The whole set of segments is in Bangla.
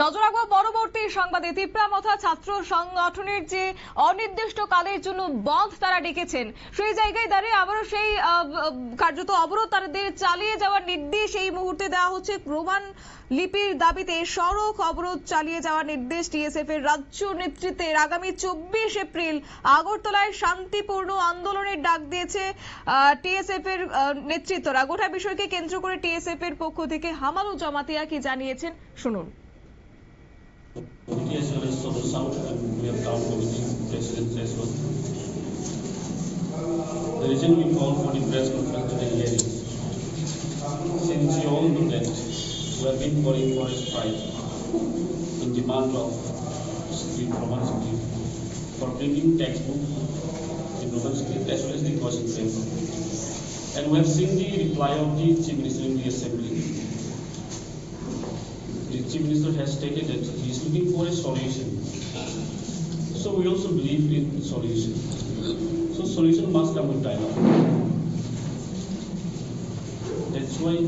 নজর রাখব পরবর্তী সংবাদে তিপ্রামথা ছাত্র সংগঠনের যে অনির্দিষ্ট কালের জন্য বন্ধ তারা ডেকেছেন, সেই জায়গায় দাঁড়িয়ে আবারও সেই কার্যত অবরোধ তাদের চালিয়ে যাওয়ার নির্দেশ এই মুহূর্তে দেওয়া হচ্ছে। রোমান লিপির দাবিতে সড়ক অবরোধ চালিয়ে যাওয়ার নির্দেশ টিএসএফ এর রাজ্য নেতৃত্বের। আগামী চব্বিশ এপ্রিল আগরতলায় শান্তিপূর্ণ আন্দোলনের ডাক দিয়েছে টিএসএফ এর নেতৃত্বরা। গোটা বিষয়কে কেন্দ্র করে টিএসএফ এর পক্ষ থেকে হামালু জমাতিয়া কি জানিয়েছেন, শুনুন। Solar South, and we have town committee presidents as well. The reason we call for the press conference today here is, since you all know that we have been calling for a strike in demand of street Roman for printing textbook in Roman script as well as the question paper. And we have seen the reply of the chief minister in the assembly the chief minister has stated that he is looking for a solution. So we also believe in solution. So solution must come with dialogue. That's why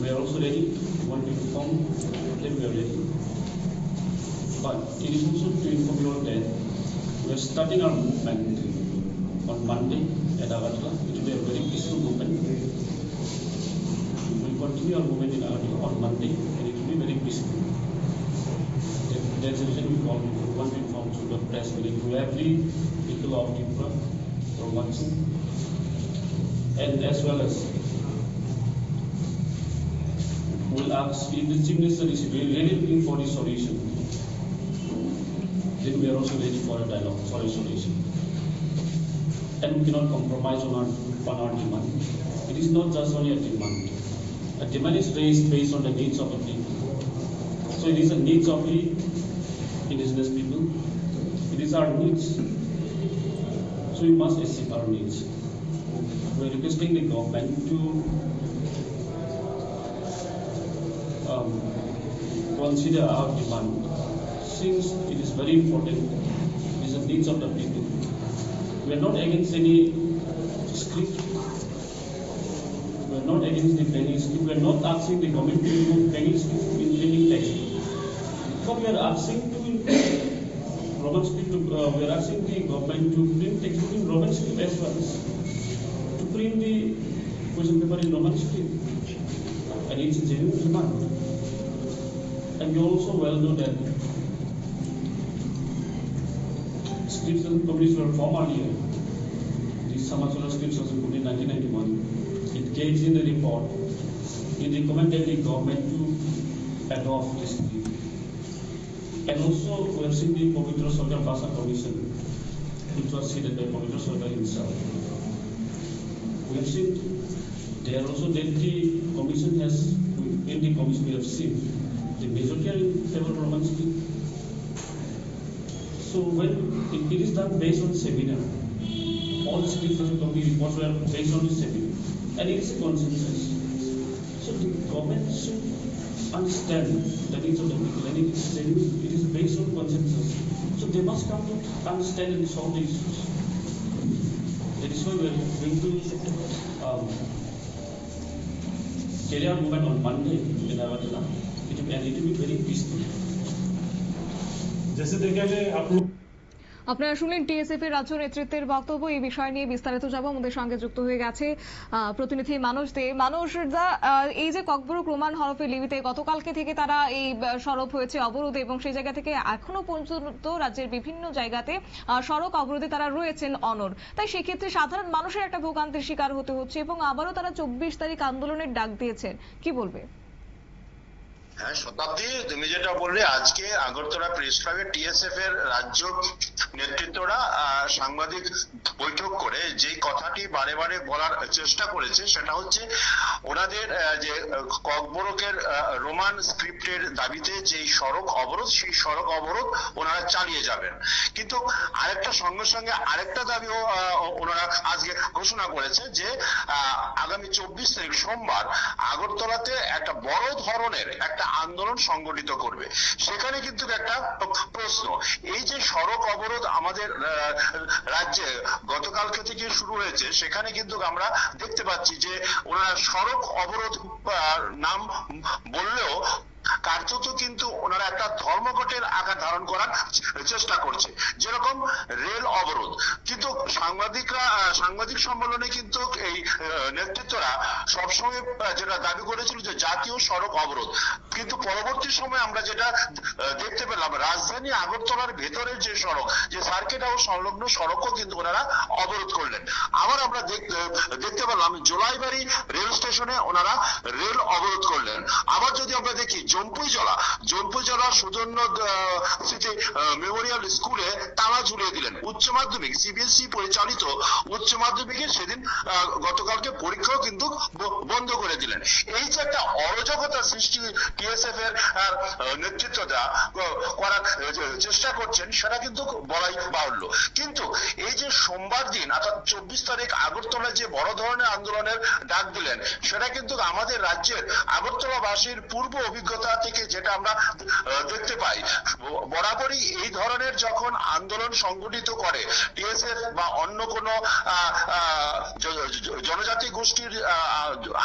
we are also ready. We want to inform them we are ready. But it is also to inform you all that we are starting our movement on Monday at Agartala. It will be a very peaceful movement. We continue our movement in on Monday and it will be very peaceful. That's the reason we call, inform to the press, meeting to every people of Tripura from And as well as we'll ask if the chief minister is really for the solution. Then we are also ready for a dialogue, for a solution. And we cannot compromise on our, on our demand. It is not just only a demand. A demand is raised based on the needs of the people. So it is the needs of the indigenous people. It is our needs. So we must accept our needs. We are requesting the government to um, consider our demand since it is very important. It is the needs of the people. We are not against any script. We are not against the penny script. We are not asking the government to remove penny script in printing text. But we are asking to Roman. To, uh, we are asking the government to print textbook in Roman script as well to print the question paper in Roman script. And it's a genuine demand. And you also well know that scripts and committees were formed earlier. The Samachara scripts was put in 1991. It gave in the report. It recommended the government to adopt this. And also, we have seen the Pavitra Sarkar Basa Commission, which was headed by Pavitra Sarkar himself. We have seen there also that the commission has, in the commission we have seen, the majority are in favor of Roman script. So when it, it is done based on seminar, all the and committee reports were based on the seminar, and it is consensus. So the government should understand the needs of the people, and it is genuine, it is based on consensus. So they must come to understand and solve the issues. That is why we are going to um, carry our movement on Monday in Agartala. It will, and it will be very peaceful. जैसे देखा जाए आप लोग আপনারা শুনলেন টিএসএফ এর রাজ্য নেতৃত্বের বক্তব্য। এই বিষয় নিয়ে বিস্তারিত যাব আমাদের সঙ্গে যুক্ত হয়ে গেছে প্রতিনিধি মানুষ দে। মানুষ দা এই যে ককবরক রোমান হরফে লিপিতে গতকালকে থেকে তারা এই সরব হয়েছে অবরোধে এবং সেই জায়গা থেকে এখনও পর্যন্ত রাজ্যের বিভিন্ন জায়গাতে সড়ক অবরোধে তারা রয়েছেন অনর তাই সেক্ষেত্রে সাধারণ মানুষের একটা ভোগান্তির শিকার হতে হচ্ছে এবং আবারও তারা চব্বিশ তারিখ আন্দোলনের ডাক দিয়েছেন। কি বলবে? হ্যাঁ শতাব্দী, তুমি যেটা বললে, আজকে আগরতলা প্রেস ক্লাবে টিএসএফ এর রাজ্য নেতৃত্বরা সাংবাদিক বৈঠক করে যে কথাটি বারে বারে বলার চেষ্টা করেছে, সেটা হচ্ছে ওনাদের যে ককবরকের রোমান স্ক্রিপ্টের দাবিতে যে সড়ক অবরোধ, সেই সড়ক অবরোধ ওনারা চালিয়ে যাবেন। কিন্তু আরেকটা সঙ্গে সঙ্গে আরেকটা দাবিও ওনারা আজকে ঘোষণা করেছে যে আগামী চব্বিশ তারিখ সোমবার আগরতলাতে একটা বড় ধরনের একটা আন্দোলন সংগঠিত করবে। সেখানে কিন্তু একটা প্রশ্ন, এই যে সড়ক অবরোধ আমাদের রাজ্যে গতকালকে থেকে শুরু হয়েছে, সেখানে কিন্তু আমরা দেখতে পাচ্ছি যে ওনারা সড়ক অবরোধ নাম বললেও কার্যত কিন্তু ওনারা একটা ধর্মঘটের আকার ধারণ করার চেষ্টা করছে, যেরকম রেল অবরোধ। কিন্তু সাংবাদিকরা সাংবাদিক সম্মেলনে কিন্তু এই নেতৃত্বরা সবসময় যেটা দাবি করেছিল যে জাতীয় সড়ক অবরোধ। কিন্তু পরবর্তী সময় আমরা যেটা দেখতে পেলাম, রাজধানী আগরতলার ভেতরের যে সড়ক, যে সার্কিট হাউস সংলগ্ন সড়কও কিন্তু ওনারা অবরোধ করলেন। আবার আমরা দেখতে পেলাম, জোলাইবাড়ি রেল স্টেশনে ওনারা রেল অবরোধ করলেন। আবার যদি আমরা দেখি জম্পুইজলা জম্পুইজলা সুজন্য স্মৃতি মেমোরিয়াল স্কুলে তালা ঝুলিয়ে দিলেন। উচ্চ মাধ্যমিক সিবিএসই পরিচালিত উচ্চ মাধ্যমিকের সেদিন গতকালকে পরীক্ষাও কিন্তু বন্ধ করে দিলেন। এই যে একটা অরাজকতা সৃষ্টি টিএসএফ এর নেতৃত্ব দেওয়া করার চেষ্টা করছেন, সেটা কিন্তু বলাই বাহুল্য। কিন্তু এই যে সোমবার দিন, অর্থাৎ চব্বিশ তারিখ আগরতলায় যে বড় ধরনের আন্দোলনের ডাক দিলেন, সেটা কিন্তু আমাদের রাজ্যের আগরতলাবাসীর পূর্ব অভিজ্ঞতা থেকে যেটা আমরা দেখতে পাই। বরাবরই এই ধরনের যখন আন্দোলন সংগঠিত করে, টিএসএফ বা অন্য কোনো জনজাতি গোষ্ঠীর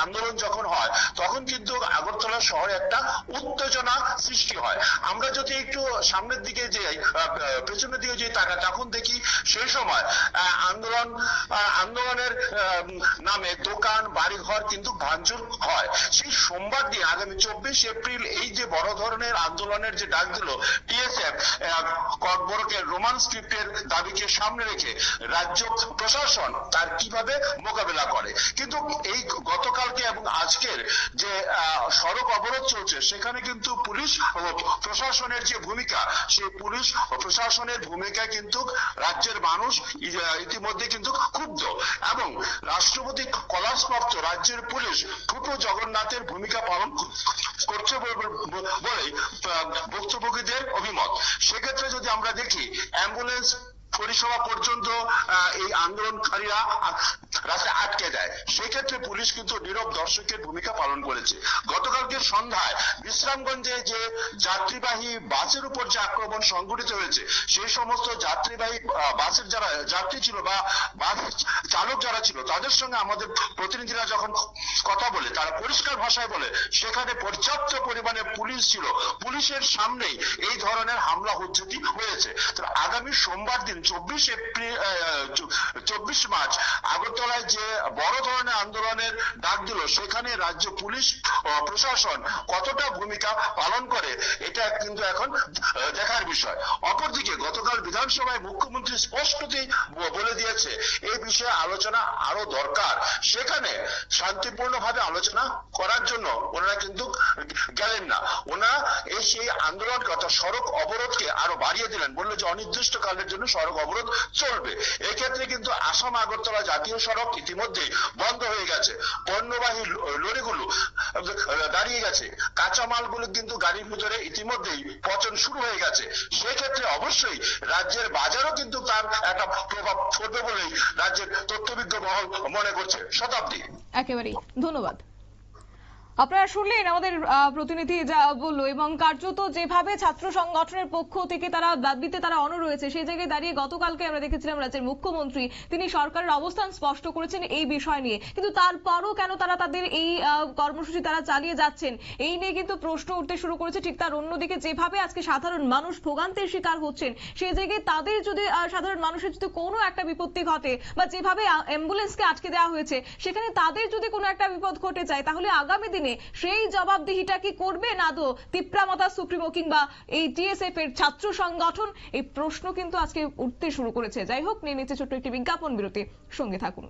আন্দোলন যখন হয়, তখন কিন্তু আগরতলা শহরে একটা উত্তেজনা সৃষ্টি হয়। আমরা যদি একটু সামনের দিকে যে পেছনের দিকে যে তাকা তখন দেখি সেই সময় আন্দোলন আন্দোলনের নামে দোকান, বাড়িঘর কিন্তু ভাঙচুর হয়। সেই সোমবার দিন, আগামী চব্বিশ এপ্রিল, এই যে বড় ধরনের আন্দোলনের যে ডাক দিল রোমান স্ক্রিপ্টের দাবিকে সামনে রেখে রাজ্য প্রশাসন তার কীভাবে মোকাবেলা করে। কিন্তু এই গতকালকে এবং আজকের যে সড়ক অবরোধ চলছে, সেখানে কিন্তু পুলিশ প্রশাসনের যে ভূমিকা, সেই পুলিশ প্রশাসনের ভূমিকায় কিন্তু রাজ্যের মানুষ ইতিমধ্যে কিন্তু ক্ষুব্ধ। এবং রাষ্ট্রপতি কলাসপ্রাপ্ত রাজ্যের পুলিশ ছোট জগন্নাথের ভূমিকা পালন করছে বলে- ভুক্তভোগীদের অভিমত। সেক্ষেত্রে যদি আমরা দেখি অ্যাম্বুলেন্স পরিষেবা পর্যন্ত এই আন্দোলনকারীরা আহ, রাস্তায় আটকে দেয়। সেক্ষেত্রে পুলিশ কিন্তু নীরব দর্শকের ভূমিকা পালন করেছে। গতকালকে সন্ধ্যায় বিশ্রামগঞ্জে যে যাত্রীবাহী বাসের উপর যে আক্রমণ সংঘটিত হয়েছে সেই সমস্ত যাত্রীবাহী বাসের যারা যাত্রী ছিল বা বাস চালক যারা ছিল তাদের সঙ্গে আমাদের প্রতিনিধিরা যখন কথা বলে তারা পরিষ্কার ভাষায় বলে সেখানে পর্যাপ্ত পরিমাণে পুলিশ ছিল। পুলিশের সামনেই এই ধরনের হামলা হুজ্জতি হয়েছে। আগামী সোমবার দিন চব্বিশ এপ্রিল চব্বিশ মার্চ আগরতলায় যে বড় ধরনের আন্দোলনের ডাক দিল, সেখানে রাজ্য পুলিশ প্রশাসন কতটা ভূমিকা পালন করে, এটা কিন্তু এখন দেখার বিষয়। অপরদিকে গতকাল বিধানসভায় মুখ্যমন্ত্রী স্পষ্টতই বলে দিয়েছে, এই বিষয়ে আলোচনা আরও দরকার। সেখানে শান্তিপূর্ণভাবে আলোচনা করার জন্য ওনারা কিন্তু গেলেন না। ওনারা এই সেই আন্দোলন অর্থাৎ সড়ক অবরোধকে আরও বাড়িয়ে দিলেন বলল যে অনির্দিষ্টকালের জন্য সড়ক অবরোধ চলবে। এক্ষেত্রে কিন্তু আসাম আগরতলা জাতীয় সড়ক ইতিমধ্যে বন্ধ হয়ে গেছে। পণ্যবাহী লরিগুলো দাঁড়িয়ে গেছে। কাঁচামালগুলো কিন্তু গাড়ির ভিতরে ইতিমধ্যেই পচন শুরু হয়ে গেছে। সেক্ষেত্রে অবশ্যই রাজ্যের বাজারও কিন্তু তার একটা প্রভাব পড়বে বলেই রাজ্যের তথ্যবিজ্ঞ মহল মনে করছে। শতাব্দী। একেবারেই। ধন্যবাদ। আপনারা শুনলেন আমাদের প্রতিনিধি যা বলল এবং কার্যত যেভাবে ছাত্র সংগঠনের পক্ষ থেকে তারা দাবিতে তারা অন রয়েছে, সেই জায়গায় দাঁড়িয়ে গতকালকে আমরা দেখেছিলাম রাজ্যের মুখ্যমন্ত্রী তিনি সরকারের অবস্থান স্পষ্ট করেছেন এই বিষয় নিয়ে। কিন্তু তারপরও কেন তারা তাদের এই কর্মসূচি তারা চালিয়ে যাচ্ছেন, এই নিয়ে কিন্তু প্রশ্ন উঠতে শুরু করেছে। ঠিক তার অন্যদিকে যেভাবে আজকে সাধারণ মানুষ ভোগান্তির শিকার হচ্ছেন, সেই জায়গায় তাদের যদি সাধারণ মানুষের যদি কোনো একটা বিপত্তি ঘটে বা যেভাবে অ্যাম্বুলেন্সকে আটকে দেওয়া হয়েছে, সেখানে তাদের যদি কোনো একটা বিপদ ঘটে যায়, তাহলে আগামী দিনে সেই জবাবদিহিটা কি করবে না তো তিপ্রামতা সুপ্রিমো কিংবা এই টিএসএফ এর ছাত্র সংগঠন? এই প্রশ্ন কিন্তু আজকে উঠতে শুরু করেছে। যাই হোক, নিয়ে নিচ্ছে ছোট্ট একটি বিজ্ঞাপন বিরতি সঙ্গে থাকুন।